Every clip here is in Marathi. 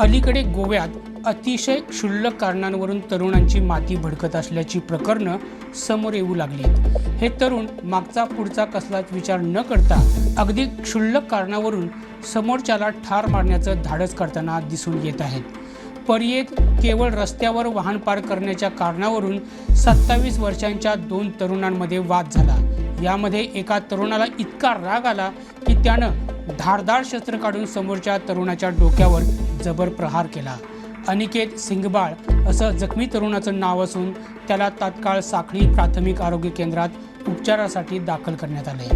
अलीकडे गोव्यात अतिशय क्षुल्लक कारणांवरून तरुणांची माती भडकत असल्याची प्रकरणं समोर येऊ लागली हे तरुण मागचा पुढचा कसलाच विचार न करता अगदी क्षुल्लक कारणावरून समोरच्याला ठार मारण्याचं धाडस करताना दिसून येत आहेत. पर्येत केवळ रस्त्यावर वाहन पार करण्याच्या कारणावरून सत्तावीस वर्षांच्या दोन तरुणांमध्ये वाद झाला. यामध्ये एका तरुणाला इतका राग आला की त्यानं धारदार शस्त्र काढून समोरच्या तरुणाच्या डोक्यावर जबर प्रहार केला. अनिकेत सिंगबाळ असं जखमी तरुणाचं नाव असून त्याला तात्काळ साखळी प्राथमिक आरोग्य केंद्रात उपचारासाठी दाखल करण्यात आले.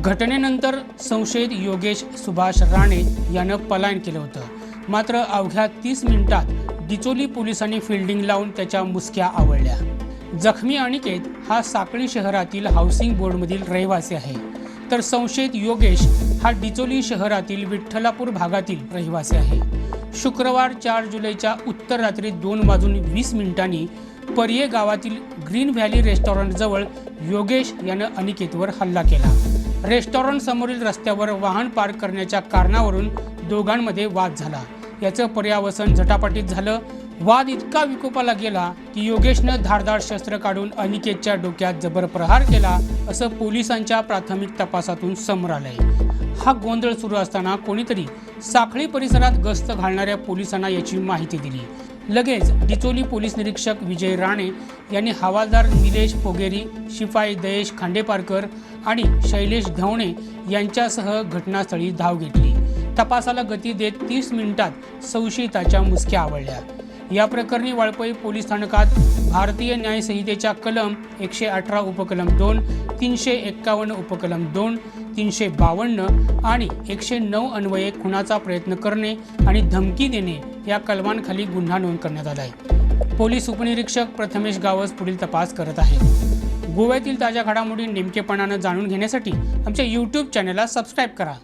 घटनेनंतर संशयित योगेश सुभाष राणे यानं पलायन केलं होतं. मात्र अवघ्या तीस मिनिटात डिचोली पोलिसांनी फिल्डिंग लावून त्याच्या मुसक्या आवळल्या. जखमी अनिकेत हा साकळी शहरातील हाऊसिंग बोर्डमधील रहिवासी आहे. तर संशयित योगेश हा डिचोली शहरातील विठ्ठलापूर भागातील रहिवासी आहे. शुक्रवार चार जुलैच्या उत्तर रात्री दोन वाजून वीस मिनिटांनी पर्ये गावातील ग्रीन व्हॅली रेस्टॉरंटजवळ योगेश यानं अनिकेतवर हल्ला केला. रेस्टॉरंट समोरील रस्त्यावर वाहन पार्क करण्याच्या कारणावरून दोघांमध्ये वाद झाला. याचं पर्यावसन झटापटीत झालं. वाद इतका विकोपाला गेला की योगेशनं धारदार शस्त्र काढून अनिकेतच्या डोक्यात जबर प्रहार केला असं पोलिसांच्या प्राथमिक तपासातून समोर आलंय. हा गोंधळ सुरू असताना कोणीतरी साखळी परिसरात गस्त घालणाऱ्या पोलिसांना याची माहिती दिली. लगेच डिचोली पोलीस निरीक्षक विजय राणे यांनी हवालदार निलेश पोगेरी शिपाई दयेश खांडेपारकर आणि शैलेश धवणे यांच्यासह घटनास्थळी धाव घेतली. तपासाला गती देत तीस मिनिटात संशयिताच्या मुसक्या आवडल्या. या प्रकरणी वाळपई पोलीस स्थानकात भारतीय न्याय संहितेच्या कलम एकशे अठरा उपकलम दोन तीनशे एक्कावन्न उपकलम दोन तीनशे बावन्न आणि एकशे नऊ अन्वये खुनाचा प्रयत्न करणे आणि धमकी देणे या कलमांखाली गुन्हा नोंद करण्यात आला आहे पोलीस उपनिरीक्षक प्रथमेश गावस पुढील तपास करत आहे गोव्यातील ताज्या घडामोडी नेमकेपणानं जाणून घेण्यासाठी आमच्या यूट्यूब चॅनलला सबस्क्राईब करा.